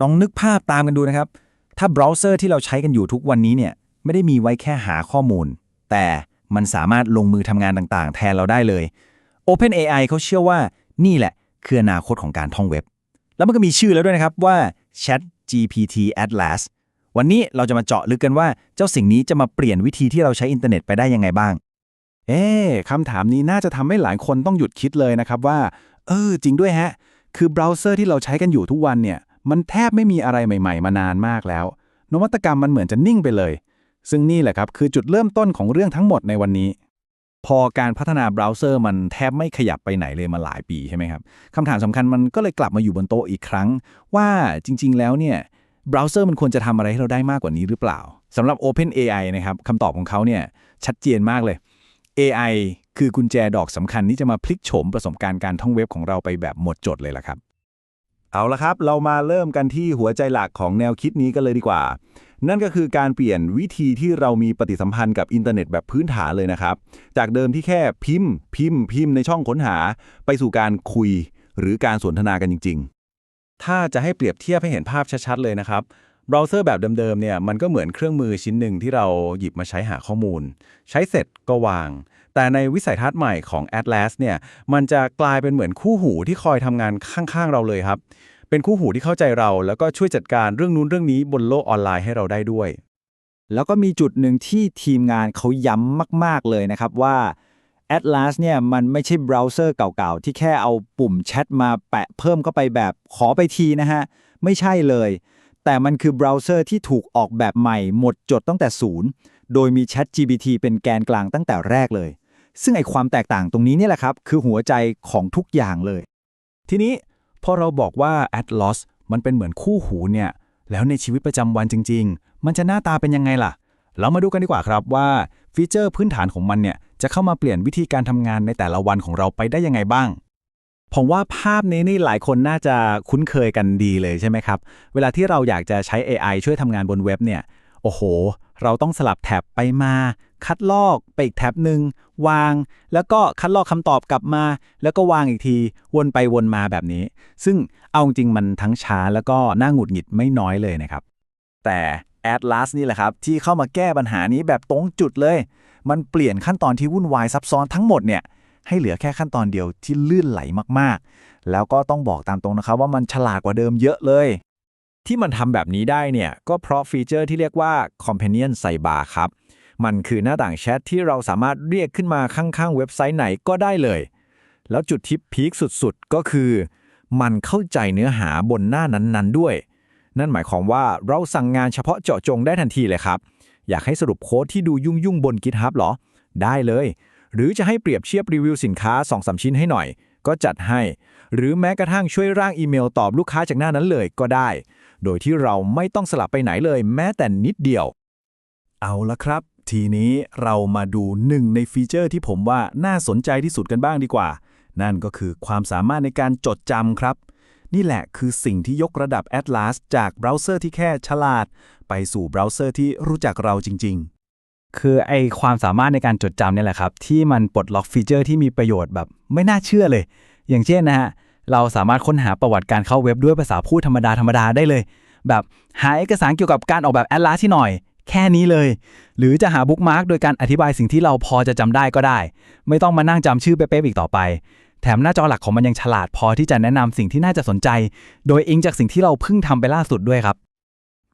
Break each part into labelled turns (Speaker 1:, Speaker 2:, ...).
Speaker 1: ลองนึกภาพตามกันดูนะครับ ถ้าเบราว์เซอร์ที่เราใช้กันอยู่ทุกวันนี้เนี่ยไม่ได้มีไว้แค่หาข้อมูล แต่มันสามารถลงมือทำงานต่างๆ แทนเราได้เลย OpenAI เขาเชื่อว่านี่แหละ คืออนาคตของการท่องเว็บ แล้วมันก็มีชื่อแล้วด้วยนะครับว่า Chat GPT Atlas วันนี้เราจะมาเจาะลึกกันว่าเจ้าสิ่งนี้จะมาเปลี่ยนวิธีที่เราใช้อินเทอร์เน็ตไปได้ยังไงบ้าง
Speaker 2: เอ๊คำถามนี้น่าจะทำให้หลายคนต้องหยุดคิดเลยนะครับว่า เออ จริงด้วยฮะ คือเบราว์เซอร์ที่เราใช้กันอยู่ทุกวันเนี่ย มันแทบไม่มีอะไรใหม่ ๆ มานานมากแล้ว นวัตกรรมมันเหมือนจะนิ่งไปเลย ซึ่งนี่แหละครับคือจุดเริ่มต้นของเรื่องทั้งหมดในวันนี้
Speaker 1: พอการพัฒนาเบราว์เซอร์มันแทบไม่ขยับไปไหนเลยมาหลายปีใช่ไหมครับคำถามสำคัญมันก็เลยกลับมาอยู่บนโต๊ะอีกครั้ง ว่าจริง ๆ แล้วเนี่ยเบราว์เซอร์มันควรจะทำอะไรให้เราได้มากกว่านี้หรือเปล่าสำหรับ OpenAI นะครับคำตอบของเขาเนี่ยชัดเจนมากเลย AI คือกุญแจดอกสำคัญที่จะมาพลิกโฉมประสบการณ์การท่องเว็บของเราไปแบบหมดจดเลยล่ะครับ เอาละครับ เรามาเริ่มกันที่หัวใจหลักของแนวคิดนี้กันเลยดีกว่า นั่นก็คือการเปลี่ยนวิธีที่เรามีปฏิสัมพันธ์กับอินเทอร์เน็ตแบบพื้นฐานเลยนะครับ จากเดิมที่แค่พิมพ์ พิมพ์ พิมพ์ในช่องค้นหา ไปสู่การคุย หรือการสนทนากันจริง ๆ ถ้าจะให้เปรียบเทียบให้เห็นภาพชัดๆเลยนะครับเบราว์เซอร์แบบเดิมๆเนี่ยมันก็เหมือนเครื่องมือชิ้นหนึ่งที่เราหยิบมาใช้หาข้อมูล ใช้เสร็จก็วาง แต่ในวิสัยทัศน์ใหม่ของ Atlas เนี่ยมันจะกลายเป็นเหมือนคู่หูที่คอยทำงานข้างๆเราเลยครับ เป็นคู่หูที่เข้าใจเรา แล้วก็ช่วยจัดการเรื่องนู้นเรื่องนี้บนโลกออนไลน์ให้เราได้ด้วย
Speaker 3: แล้วก็มีจุดหนึ่งที่ทีมงานเขาย้ำมาก ๆ เลยนะครับว่า Atlas เนี่ยมันไม่ใช่เบราว์เซอร์เก่าๆ ที่แค่เอาปุ่มแชทมาแปะเพิ่มเข้าไปแบบขอไปทีนะฮะ ไม่ใช่เลย แต่มันคือเบราว์เซอร์ที่ถูกออกแบบใหม่หมดจดตั้งแต่ศูนย์ โดยมี Chat GPT เป็นแกนกลางตั้งแต่แรกเลย ซึ่งไอความแตกต่างตรงนี้เนี่ยแหละครับ คือหัวใจของทุกอย่างเลย
Speaker 1: ทีนี้พอเราบอกว่า Atlas มันเป็นเหมือนคู่หูเนี่ย แล้วในชีวิตประจำวันจริง ๆ มันจะหน้าตาเป็นยังไงล่ะ เรามาดูกันดีกว่าครับว่าฟีเจอร์พื้นฐานของมันเนี่ยจะเข้ามาเปลี่ยนวิธีการทำงานในแต่ละวันของเราไปได้ยังไงบ้างผมว่าภาพนี้นี่หลายคนน่าจะคุ้นเคยกันดีเลยใช่ไหมครับ เวลาที่เราอยากจะใช้ AI ช่วยทำงานบนเว็บเนี่ย โอ้โห เราต้องสลับแท็บไปมา คัดลอกไปอีกแท็บหนึ่งวาง แล้วก็คัดลอกคำตอบกลับมา แล้วก็วางอีกที วนไปวนมาแบบนี้ ซึ่งเอาจริงมันทั้งช้าแล้วก็น่าหงุดหงิดไม่น้อยเลยนะครับ แต่ Atlas นี่แหละครับ ที่เข้ามาแก้ปัญหานี้แบบตรงจุดเลย มันเปลี่ยนขั้นตอนที่วุ่นวายซับซ้อนทั้งหมดเนี่ยให้เหลือแค่ขั้นตอนเดียวที่ลื่นไหลมากๆ แล้วก็ต้องบอกตามตรงนะครับว่ามันฉลาดกว่าเดิมเยอะเลย ที่มันทำแบบนี้ได้เนี่ย ก็เพราะฟีเจอร์ที่เรียกว่า Companion Sidebar ครับ มันคือหน้าต่างแชทที่เราสามารถเรียกขึ้นมาข้างๆ เว็บไซต์ไหนก็ได้เลย แล้วจุดที่พีคสุดๆ ก็คือ มันเข้าใจเนื้อหาบนหน้านั้นๆด้วย นั่นหมายความว่าเราสั่งงานเฉพาะเจาะจงได้ทันทีเลยครับ อยากให้สรุปโค้ดที่ดูยุ่งๆบน GitHub เหรอ ได้เลย หรือจะให้เปรียบเทียบรีวิวสินค้า2-3ชิ้นให้หน่อย ก็จัดให้ หรือแม้กระทั่งช่วยร่างอีเมลตอบลูกค้าจากหน้านั้นเลยก็ได้ โดยที่เราไม่ต้องสลับไปไหนเลยแม้แต่นิดเดียว เอาละครับ ทีนี้เรามาดูหนึ่งในฟีเจอร์ที่ผมว่าน่าสนใจที่สุดกันบ้างดีกว่า นั่นก็คือความสามารถในการจดจำครับ นี่แหละคือสิ่งที่ยกระดับ Atlas จากเบราว์เซอร์ที่แค่ฉลาด ไปสู่เบราว์เซอร์ที่รู้จักเราจริง ๆคือไอความสามารถในการจดจำเนี่ยแหละครับ ที่มันปลดล็อกฟีเจอร์ที่มีประโยชน์แบบไม่น่าเชื่อเลย อย่างเช่นนะฮะ เราสามารถค้นหาประวัติการเข้าเว็บด้วยภาษาพูดธรรมดาธรรมดาได้เลย แบบหาเอกสารเกี่ยวกับการออกแบบ Atlas ที่หน่อย แค่นี้เลย หรือจะหาบุ๊กมาร์กโดยการอธิบายสิ่งที่เราพอจะจำได้ก็ได้ ไม่ต้องมานั่งจำชื่อเป๊ะๆอีกต่อไป แถมหน้าจอหลักของมันยังฉลาดพอที่จะแนะนำสิ่งที่น่าจะสนใจ โดยอิงจากสิ่งที่เราเพิ่งทำไปล่าสุดด้วยครับ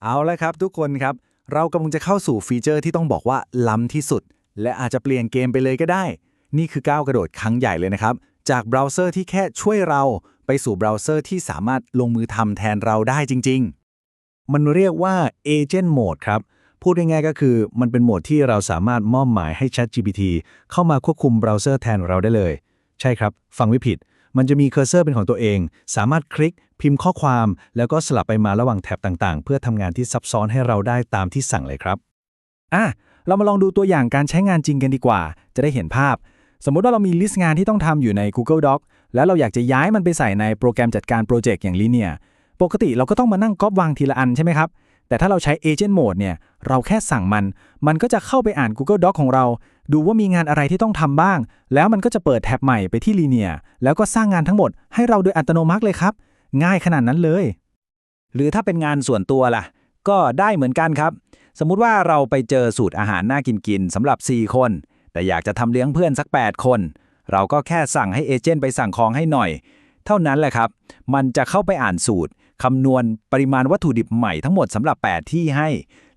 Speaker 1: เอาละครับ ทุกคนครับ เรากำลังจะเข้าสู่ฟีเจอร์ที่ต้องบอกว่าล้ำที่สุด และอาจจะเปลี่ยนเกมไปเลยก็ได้ นี่คือก้าวกระโดดครั้งใหญ่เลยนะครับ จากเบราว์เซอร์ที่แค่ช่วยเราไปสู่เบราว์เซอร์ที่สามารถลงมือทำแทนเราได้จริง ๆ มันเรียกว่า Agent Mode ครับ พูดง่ายๆก็คือมันเป็นโหมดที่เราสามารถมอบหมายให้ ChatGPT เข้ามาควบคุมเบราว์เซอร์แทนเราได้เลย ใช่ครับ ฟังไม่ผิด มันจะมีเคอร์เซอร์เป็นของตัวเอง สามารถคลิก พิมพ์ข้อความ แล้วก็สลับไปมาระหว่างแท็บต่างๆ เพื่อทำงานที่ซับซ้อนให้เราได้ตามที่สั่งเลยครับอะเรามาลองดูตัวอย่างการใช้งานจริงกันดีกว่า จะได้เห็นภาพ สมมุติว่าเรามีลิสต์งานที่ต้องทำอยู่ใน Google Doc แล้วเราอยากจะย้ายมันไปใส่ในโปรแกรมจัดการโปรเจกต์อย่าง Linear ปกติเราก็ต้องมานั่งก๊อปวางทีละอันใช่ไหมครับ แต่ถ้าเราใช้ Agent Mode เนี่ย เราแค่สั่งมัน มันก็จะเข้าไปอ่าน Google Doc ของเรา ดูว่ามีงานอะไรที่ต้องทำบ้าง แล้วมันก็จะเปิดแท็บใหม่ไปที่ Linear แล้วก็สร้างงานทั้งหมดให้เราโดยอัตโนมัติเลยครับ ง่ายขนาดนั้นเลย
Speaker 3: หรือถ้าเป็นงานส่วนตัวล่ะ ก็ได้เหมือนกันครับ สมมุติว่าเราไปเจอสูตรอาหารน่ากินกินๆสำหรับ 4 คน แต่อยากจะทำเลี้ยงเพื่อนสัก 8 คน เราก็แค่สั่งให้เอเจนต์ไปสั่งของให้หน่อย เท่านั้นแหละครับ มันจะเข้าไปอ่านสูตรคำนวณปริมาณวัตถุดิบใหม่ทั้งหมดสำหรับ 8 ที่ให้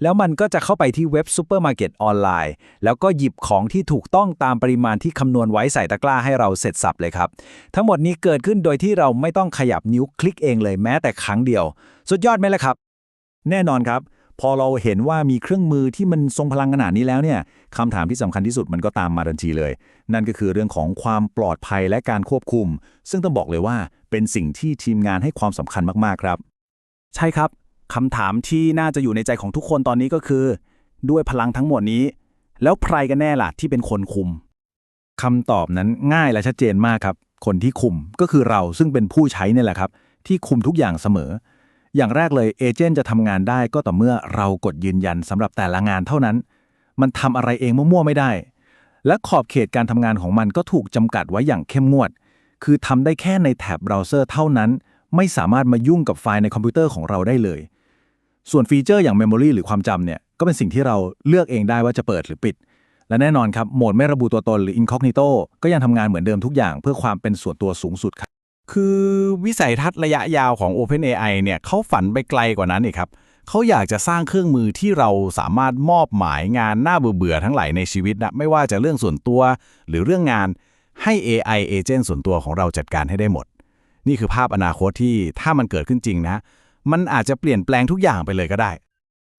Speaker 3: แล้วมันก็จะเข้าไปที่เว็บซูเปอร์มาร์เก็ตออนไลน์ แล้วก็หยิบของที่ถูกต้องตามปริมาณที่คำนวณไว้ใส่ตะกร้าให้เราเสร็จสับเลยครับ ทั้งหมดนี้เกิดขึ้นโดยที่เราไม่ต้องขยับนิ้วคลิกเองเลยแม้แต่ครั้งเดียว สุดยอดไหมล่ะครับ
Speaker 1: แน่นอนครับ พอเราเห็นว่ามีเครื่องมือที่มันทรงพลังขนาดนี้แล้วเนี่ยคำถามที่สำคัญที่สุดมันก็ตามมาทันทีเลย นั่นก็คือเรื่องของความปลอดภัยและการควบคุม ซึ่งต้องบอกเลยว่าเป็นสิ่งที่ทีมงานให้ความสำคัญมากๆครับ ใช่ครับคำถามที่น่าจะอยู่ในใจของทุกคนตอนนี้ก็คือ ด้วยพลังทั้งหมดนี้ แล้วใครกันแน่ล่ะที่เป็นคนคุมคำตอบนั้นง่ายและชัดเจนมากครับ คนที่คุมก็คือเราซึ่งเป็นผู้ใช้เนี่ยแหละครับ ที่คุมทุกอย่างเสมอ อย่างแรกเลยเอเจนต์จะทำงานได้ก็ต่อเมื่อเรากดยืนยันสำหรับแต่ละงานเท่านั้น มันทำอะไรเองมั่วๆไม่ได้ และขอบเขตการทำงานของมันก็ถูกจำกัดไว้อย่างเข้มงวด คือทำได้แค่ในแท็บเบราว์เซอร์เท่านั้น ไม่สามารถมายุ่งกับไฟล์ในคอมพิวเตอร์ของเราได้เลย ส่วนฟีเจอร์อย่าง Memory หรือความจำเนี่ยก็เป็นสิ่งที่เราเลือกเองได้ว่าจะเปิดหรือปิด และแน่นอนครับโหมดไม่ระบุตัวตนหรือ Incognito ก็ยังทำงานเหมือนเดิมทุกอย่างเพื่อความเป็นส่วนตัวสูงสุดครับ คือวิสัยทัศน์ระยะยาวของ OpenAI เนี่ยเขาฝันไปไกลกว่านั้นอีกครับเขาอยากจะสร้างเครื่องมือที่เราสามารถมอบหมายงานหน้าเบื่อๆทั้งหลายในชีวิตนะไม่ว่าจะเรื่องส่วนตัวหรือเรื่องงานให้ AI agent ส่วนตัวของเราจัดการให้ได้หมด นี่คือภาพอนาคตที่ถ้ามันเกิดขึ้นจริงนะ มันอาจจะเปลี่ยนแปลงทุกอย่างไปเลยก็ได้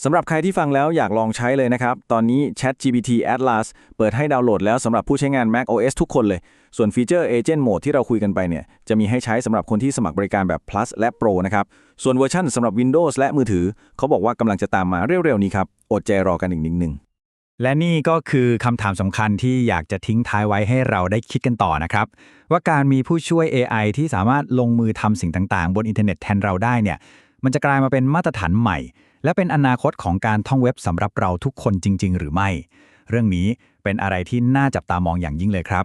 Speaker 3: สำหรับใครที่ฟังแล้วอยากลองใช้เลยนะครับ ตอนนี้ ChatGPT Atlas เปิดให้ดาวน์โหลดแล้วสำหรับผู้ใช้งาน Mac OS ทุกคนเลย ส่วนฟีเจอร์ Agent Mode ที่เราคุยกันไปเนี่ย จะมีให้ใช้สำหรับคนที่สมัครบริการแบบ Plus และ Pro นะครับ ส่วนเวอร์ชันสำหรับ Windows และมือถือ เขาบอกว่ากำลังจะตามมาเร็วๆนี้ครับ อดใจรอกันอีกนิดนึง
Speaker 1: และนี่ก็คือคำถามสำคัญที่อยากจะทิ้งท้ายไว้ให้เราได้คิดกันต่อนะครับ ว่าการมีผู้ช่วย AI ที่สามารถลงมือทำสิ่งต่างๆ บนอินเทอร์เน็ตแทนเราได้เนี่ยมันจะกลายมาเป็นมาตรฐานใหม่ และเป็นอนาคตของการท่องเว็บสำหรับเราทุกคนจริง ๆ หรือไม่ เรื่องนี้เป็นอะไรที่น่าจับตามองอย่างยิ่งเลยครับ